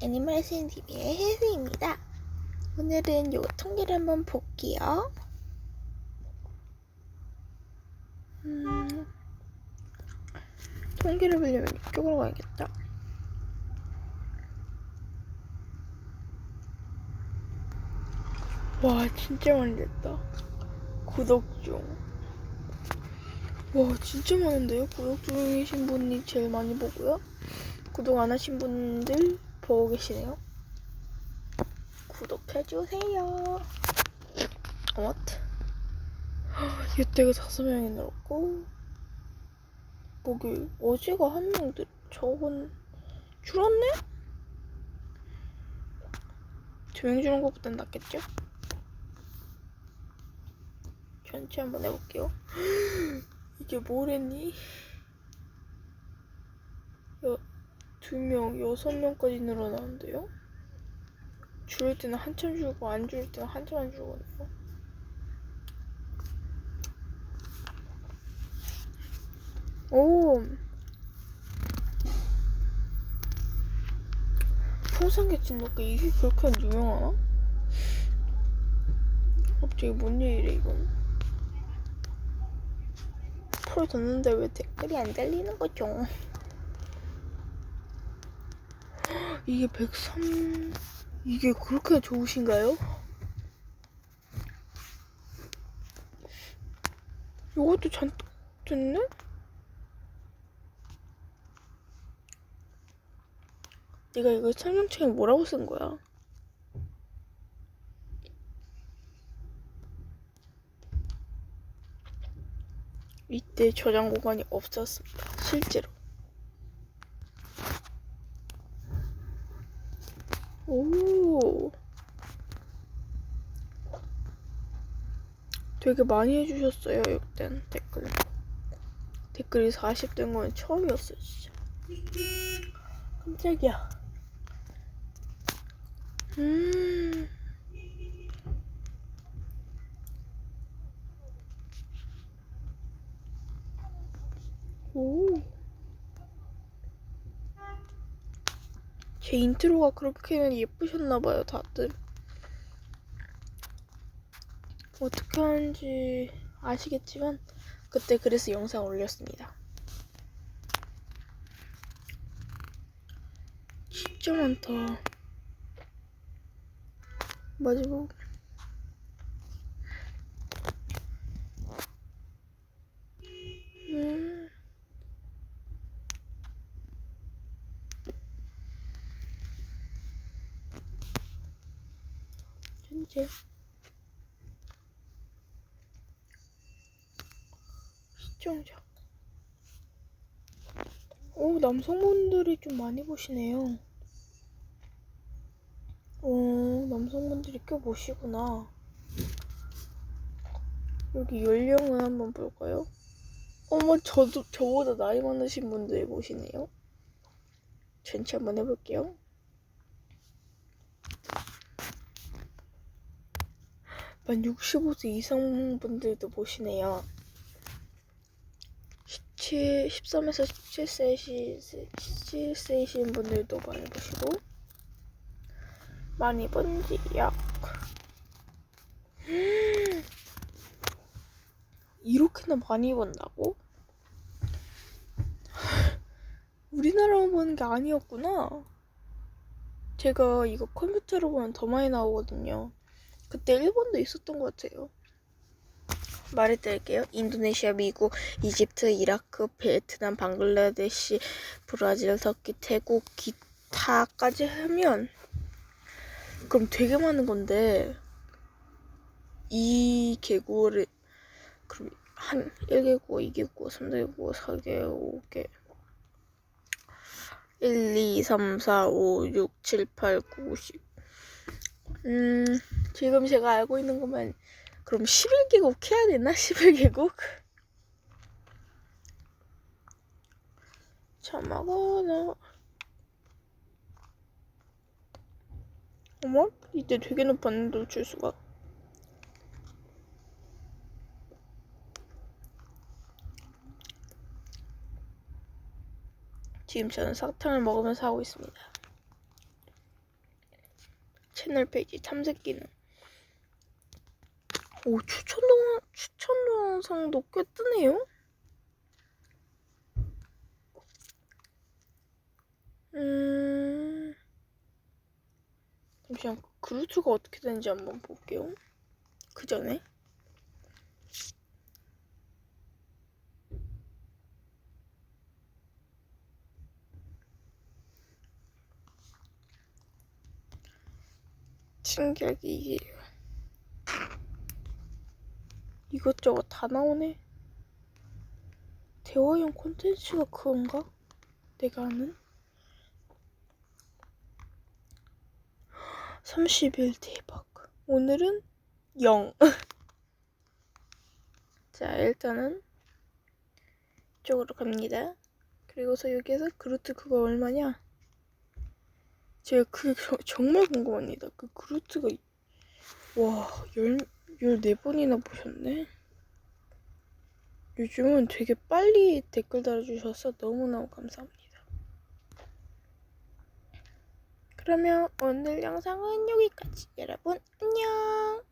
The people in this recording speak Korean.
애니멀 스인TV의 혜수입니다. 오늘은 요 통계를 한번 볼게요. 음, 통계를 보려면 이쪽으로 가야겠다. 와, 진짜 많이 됐다. 구독 중. 와, 진짜 많은데요? 구독 중이신 분이 제일 많이 보고요. 구독 안 하신 분들 보고 계시네요. 구독해주세요. What? 이때가 다섯 명이 늘었고, 거기 어제가 한명 늘, 저건 줄었네? 두 명 주는 것보단 낫겠죠? 전체 한번 해볼게요. 이게 뭐랬니? 여, 두 명, 여섯 명까지 늘어나는데요? 줄을 때는 한참 줄고 안 줄 때는 한참 안 줄거든요. 오! 풍산개찜 먹고 이게 그렇게 유명하나? 갑자기 뭔 일이래 이건? 풀 뒀는데 왜 댓글이 안 달리는 거죠? 이게 103 이게 그렇게 좋으신가요? 이것도 잔뜩 됐네? 내가 이거 설명책에 뭐라고 쓴 거야? 이때 저장 공간이 없었습니다. 실제로. 오. 되게 많이 해주셨어요, 이땐 댓글. 댓글이 40된 건 처음이었어요, 진짜. 깜짝이야. 음. 오. 제 인트로가 그렇게 예쁘셨나봐요, 다들. 어떻게 하는지 아시겠지만, 그때 그래서 영상 올렸습니다. 진짜 많다. 마지막. 음. 현재 시청자. 오, 남성분들이 좀 많이 보시네요. 오, 남성분들이 꽤 보시구나. 여기 연령은 한번 볼까요? 어머, 저도, 저보다 나이 많으신 분들이 보시네요. 전체 한번 해볼게요. 만 65세 이상 분들도 보시네요. 17, 13에서 17세이시, 17세이신 분들도 많이 보시고, 많이 본지 약. 이렇게나 많이 본다고? 우리나라만 보는 게 아니었구나. 제가 이거 컴퓨터로 보면 더 많이 나오거든요. 그때 일본도 있었던 것 같아요. 말해드릴게요. 인도네시아, 미국, 이집트, 이라크, 베트남, 방글라데시, 브라질, 터키, 태국, 기타까지 하면 그럼 되게 많은 건데 이 개구를 그럼 한 1개국, 2개국, 3개국, 4개국, 5개 1, 2, 3, 4, 5, 6, 7, 8, 9, 10 음, 지금 제가 알고 있는 것만 그럼 11개국 해야 되나? 11개국? 참아가나 어머? 이때 되게 높았는데 놓칠 수가 지금 저는 사탕을 먹으면서 하고 있습니다 채널 페이지 탐색 기능. 오 추천 동 추천 동영상도 꽤 뜨네요. 음 잠시만 그루트가 어떻게 되는지 한번 볼게요. 그 전에 신기하게 이게 이것저것 다 나오네. 대화용 콘텐츠가 그건가? 내가 아는? 30일 대박. 오늘은 0. 자, 일단은 이쪽으로 갑니다. 그리고서 여기에서 그루트 그거 얼마냐? 제가 그게 저- 정말 궁금합니다. 그 그루트가 와, 열, 14번이나 보셨네. 요즘은 되게 빨리 댓글 달아주셔서 너무너무 감사합니다. 그러면 오늘 영상은 여기까지. 여러분, 안녕!